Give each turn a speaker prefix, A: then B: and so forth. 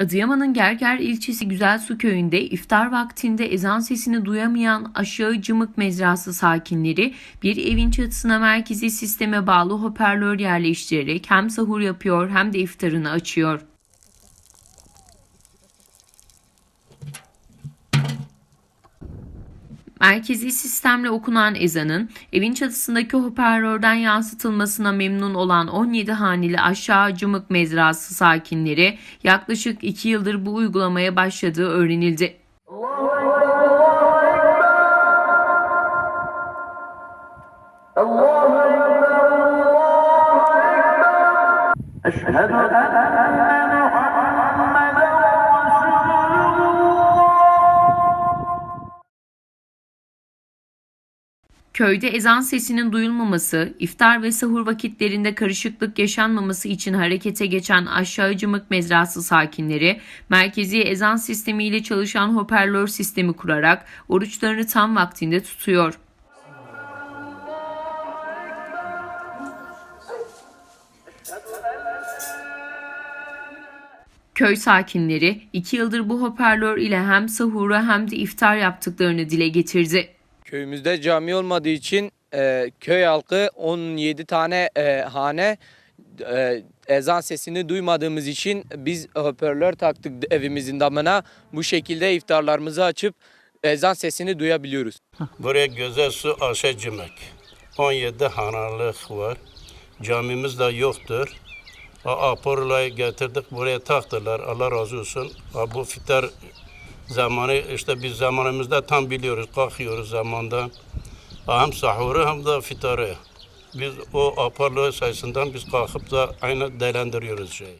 A: Adıyaman'ın Gerger ilçesi Güzelsu köyünde iftar vaktinde ezan sesini duyamayan aşağı cımık mezrası sakinleri bir evin çatısına merkezi sisteme bağlı hoparlör yerleştirerek hem sahur yapıyor hem de iftarını açıyor. Merkezi sistemle okunan ezanın evin çatısındaki hoparlörden yansıtılmasına memnun olan 17 haneli aşağı Cımık mezrası sakinleri yaklaşık 2 yıldır bu uygulamaya başladığı öğrenildi.
B: Allah
A: Köyde ezan sesinin duyulmaması, iftar ve sahur vakitlerinde karışıklık yaşanmaması için harekete geçen aşağı cımık mezrası sakinleri, merkezi ezan sistemiyle çalışan hoparlör sistemi kurarak oruçlarını tam vaktinde tutuyor. Köy sakinleri iki yıldır bu hoparlör ile hem sahuru hem de iftar yaptıklarını dile getirdi.
C: Köyümüzde cami olmadığı için e, köy halkı 17 tane e, hane e, ezan sesini duymadığımız için biz hoparlör taktık evimizin damına. Bu şekilde iftarlarımızı açıp ezan sesini duyabiliyoruz.
D: Buraya güzel su aşacımak. 17 hanalık var. Camimiz de yoktur. Aporlayı getirdik buraya taktılar. Allah razı olsun. Bu fitar zamanı işte biz zamanımızda tam biliyoruz. Kalkıyoruz zamanda. Hem sahuru hem de fitarı. Biz o aparlığı sayesinde biz kalkıp da aynı değerlendiriyoruz şey.